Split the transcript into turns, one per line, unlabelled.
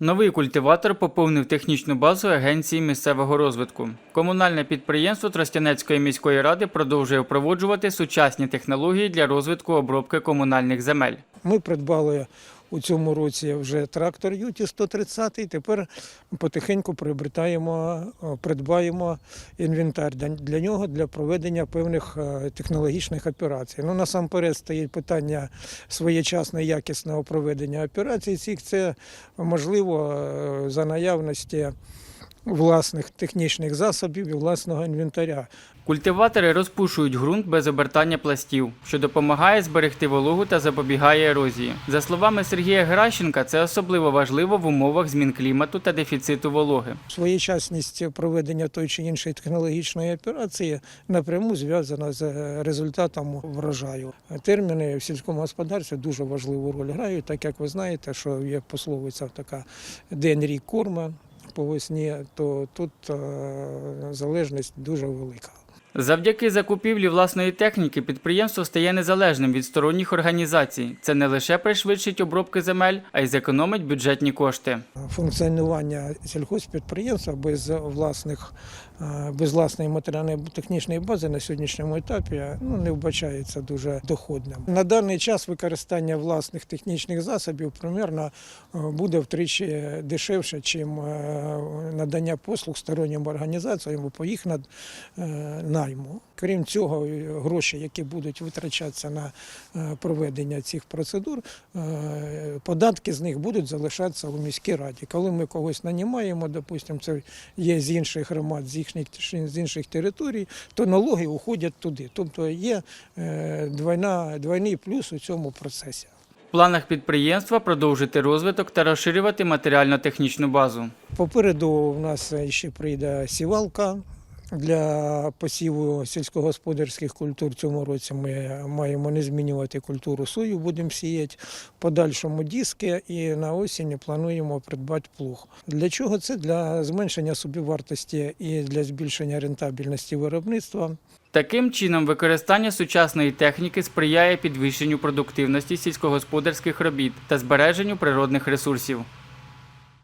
Новий культиватор поповнив технічну базу Агенції місцевого розвитку. Комунальне підприємство Тростянецької міської ради продовжує впроводжувати сучасні технології для розвитку обробки комунальних земель.
Ми придбали у цьому році вже трактор Юті 130, тепер потихеньку приобретаємо, придбаємо інвентар для, нього для проведення певних е, технологічних операцій. Ну, насамперед стоїть питання своєчасного і якісного проведення операцій. Цих це можливо е, за наявності власних технічних засобів і власного інвентаря.
Культиватори розпушують ґрунт без обертання пластів, що допомагає зберегти вологу та запобігає ерозії. За словами Сергія Геращенка, це особливо важливо в умовах змін клімату та дефіциту вологи.
Своєчасність проведення той чи іншої технологічної операції напряму зв'язана з результатом врожаю. Терміни в сільському господарстві дуже важливу роль грають, так як ви знаєте, що є пословиця така день рік корма по весні, то тут е, залежність дуже велика.
Завдяки закупівлі власної техніки підприємство стає незалежним від сторонніх організацій. Це не лише пришвидшить обробки земель, а й зекономить бюджетні кошти.
Функціонування сільхозпідприємства без власних е, без власної матеріальної технічної бази на сьогоднішньому етапі ну, не вбачається дуже доходним. На даний час використання власних технічних засобів примерно е, буде втричі дешевше, ніж надання послуг стороннім організаціям по їх е, найму. Крім цього, е, гроші, які будуть витрачатися на е, проведення цих процедур, е, податки з них будуть залишатися у міській раді. Коли ми когось нанімаємо, допустимо, це є з інших громад, з їхніх з інших територій, то налоги уходять туди. Тобто є двойна, двойний плюс у цьому процесі.
В планах підприємства продовжити розвиток та розширювати матеріально-технічну базу.
Попереду у нас ще прийде сівалка. Для посіву сільськогосподарських культур в цьому році ми маємо не змінювати культуру сою, будемо сіяти в подальшому диски і на осінь плануємо придбати плуг. Для чого це? Для зменшення собівартості і для збільшення рентабельності виробництва.
Таким чином, використання сучасної техніки сприяє підвищенню продуктивності сільськогосподарських робіт та збереженню природних ресурсів.